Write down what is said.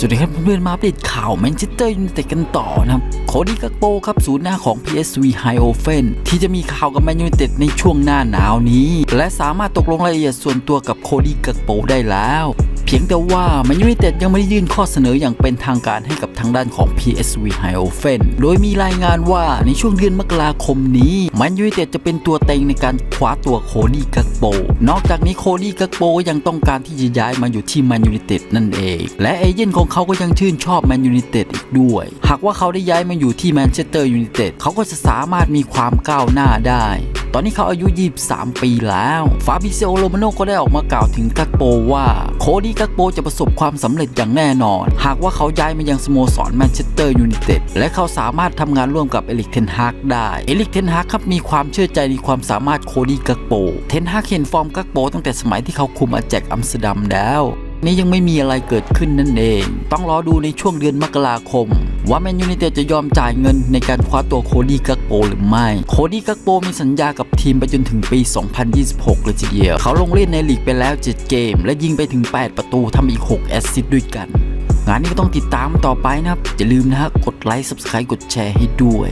สวัสดีครับเพื่อนๆมาปิดข่าวแมนเชสเตอร์ยูไนเต็ดกันต่อนะครับโคดี้กักโปครับศูนย์หน้าของ PSV h i o f e n ที่จะมีข่าวกับแมนยูไนเต็ดในช่วงหน้าหนาวนี้ และสามารถตกลงรายละเอียดส่วนตัวกับโคดี้กักโปได้แล้ว เพียงแต่ว่าแมนยูไนเต็ดยังไม่ได้ยื่นข้อเสนออย่างเป็นทางการให้กับทางด้านของ PSV h i o f e n โดยมีรายงานว่าในช่วงเดือนมกราคมนี้แมนยูไนเต็ดจะเป็นตัวเต็งในการคว้าตัวโคดี้กักโป นอกจากนี้โคดี้กักโปยังต้องการที่จะย้ายมาอยู่ที่แมนยูไนเต็ดนั่นเอง และเอเจนต์ของเขาก็ยังชื่นชอบแมนยูไนเต็ดอีกด้วย หากว่าเขาได้ย้ายมาอยู่ที่แมนเชสเตอร์ยูไนเต็ดเขาก็จะสามารถมีความก้าวหน้าได้ ตอนนี้เขาอายุ 23 ปีแล้ว ฟาบิเซโอโรมาโนก็ได้ออกมากล่าวถึงกักโปว่า โคดี้กักโปจะประสบความสำเร็จอย่างแน่นอน หากว่าเขาย้ายมายังสโมสรแมนเชสเตอร์ยูไนเต็ดและเขาสามารถทำงานร่วมกับเอลิกเทนฮากได้ เอลิกเทนฮากครับมีความเชื่อใจในความสามารถโคดี้กักโป เทนฮากเห็นฟอร์มกักโปตั้งแต่สมัยที่เขาคุมอาแจกอัมสเตอร์ดัมแล้ว นี่ยังไม่มีอะไรเกิดขึ้นนั่นเอง ต้องรอดูในช่วงเดือนมกราคม ว่าแมนยูไนเต็ดจะยอมจ่ายเงินในการคว้าตัวโคดี้กักโปหรือไม่ โคดี้กักโปมีสัญญากับทีมไปจนถึงปี 2026 เลยทีเดียว เขาลงเล่นในลีกไปแล้ว 7 เกม และยิงไปถึง 8 ประตูทำอีก 6 แอสซิสต์ด้วยกัน งานนี้ก็ต้องติดตามต่อไปนะครับอย่าลืมนะฮะกดไลค์ Subscribe กดแชร์ให้ด้วย